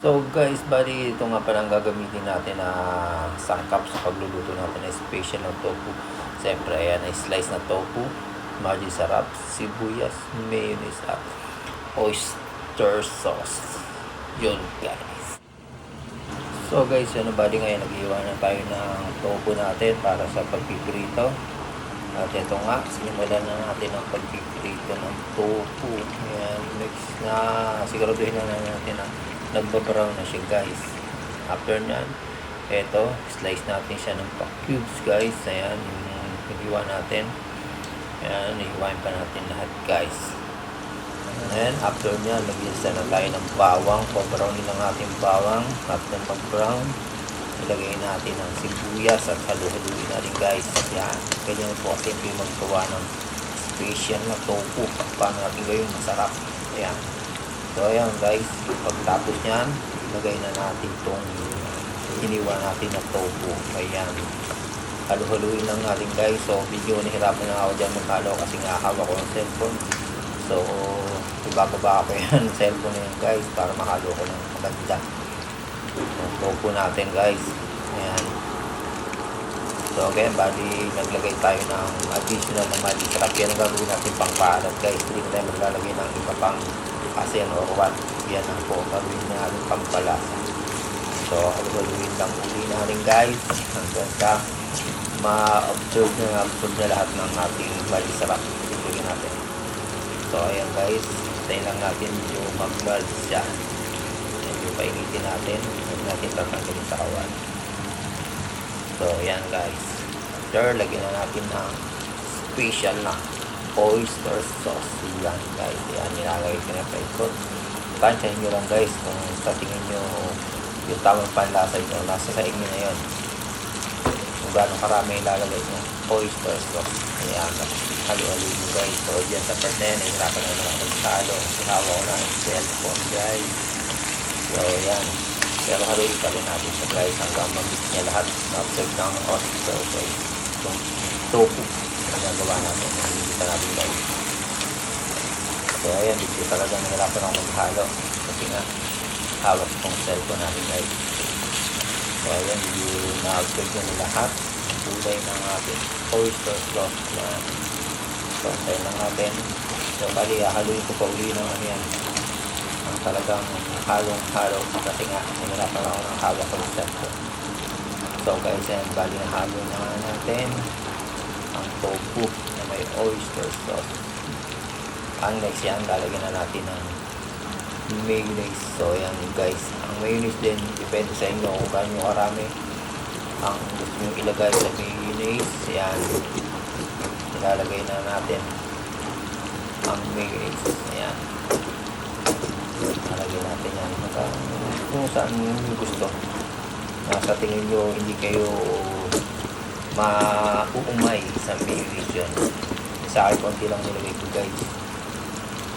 So guys, bali ito nga pala ang gagamitin natin na sangkap sa pagluluto natin na special na tofu. Siyempre, ayan, ay slice na tofu, magic sarap, sibuyas, mayonnaise at oyster sauce. Yun guys. So guys, ano bali ngayon, nag-iwan na tayo ng tofu natin para sa pagpiprito. At ito nga, sinimulan na natin ang pagpiprito ng tofu. Ayan, mix na, siguraduhin na natin na nagbabrown na siya guys. After nyan, eto, slice natin siya ng pa-cubes guys. Ayan, yung hiwa natin. Ayan, hiwain pa natin lahat guys. And after nyan, nag-isa na tayo ng bawang. Pa-brownin ng ating bawang. After mag-brown, ilagay natin ang sibuyas at halu-haluin natin guys. Yan, ganyan po simple maggawa ng special na tofu. Paano natin gawin masarap. Ayan. So ayan guys, pagtapos nyan, ilagay na natin itong iniwan natin na tofu. Ayan. Halu-haluin lang natin guys. So medyo nahirapan na ako dyan maghalo kasi nga hawak ko ng cellphone. So ibababa ko yan ng cellphone na yan guys para mahalo ko ng maganda. Yung tofu natin guys. Ayan. So again, bali naglagay tayo ng additional na mali sarap. Yan ang gagawin natin pang paalat guys. Hindi na tayo maglalagay ng iba pang asin or what. Yan ang po gagawin natin pang palasa. So haluhaluin lang uli natin guys. Hanggang sa ma-observe na absorb na lahat ng ating mali sarap. Ibigay natin. So ayan guys. Tayo lang natin yung mag-melt siya. Medyo painitin natin. Huwag natin tatanggalin sa awan. So, yan guys. After, lagyan na natin ng special na oyster sauce. Yan guys. Yan, nilalagay ko na pa ito. Tansyahin nyo lang guys kung sa tingin nyo yung tamang panlasa nyo. Nasa sa inyo na yun. Kung gano'ng karami ilalagay nyo. Oyster sauce. Ayan. Halo-halo nyo guys. So, dyan sa yan, nahirapan na naman magsalo. Sinawa ko na ang cellphone guys. So, yan. Pero rin natin siya guys hanggang mag-mix niya lahat na-observe ng oyster guys. Itong tofu na nagawa natin. Hindi natin guys. So, ayan. Dito talaga nahirapan ako maghalo. Kasi nga, hawak itong cellphone natin guys. So, ayan. Hindi niya na lahat. Ang kulay ng ating oyster sauce na So, tayo lang natin. So, bali, haluin ko pa uli ng ano yan. Ang talagang halong-halo kasi nga, nahirapan ako ng hawak ko ng cellphone. So, guys, yan, bali na halo na nga natin ang tofu na may oyster sauce. Ang next yan, lalagyan na natin ng mayonnaise. So, yan, guys. Ang mayonnaise din, depende sa inyo kung gaano karami ang gusto nyo ilagay sa mayonnaise. Yan, ilalagay na natin ang mayonnaise. Ayan. Ilalagay natin yan. Kung saan nyo gusto. Nasa tingin nyo, hindi kayo mauumay sa mayonnaise yun. Sa akin, konti lang nilagay ko guys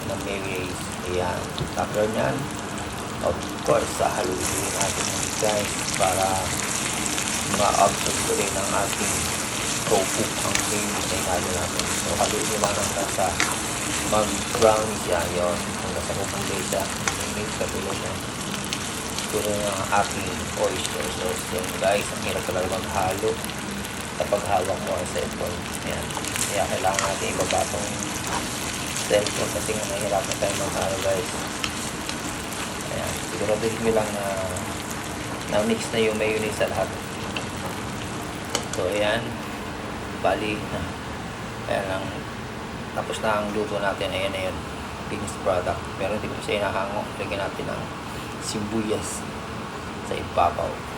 ng mayonnaise. Ayan. After nyan, of course, sahaluin natin yan guys para ma-absorb ko rin ang ating tofu ang mayonnaise na inalo natin. So, haluin nyo lang hanggang sa mag-brown siya. Yun. Hanggang sa kukulay siya. Mayonnaise katulad na tulad ng ating oyster sauce. Yan guys, ang hirap talaga maghalo kapag hawak mo ang cellphone. Yan. Kaya kailangan natin ibaba itong cellphone kasi nga nahihirapan tayo maghalo guys. Ayan. Siguraduhin nyo lang na na-mix na yung mayonnaise sa lahat. So, ayan. Bali na. Ayan ang tapos na ang luto natin. Ayan na yun. Finished product. Pero hindi ko siya inahango. Lagyan natin ng sibuyas sa ibabaw.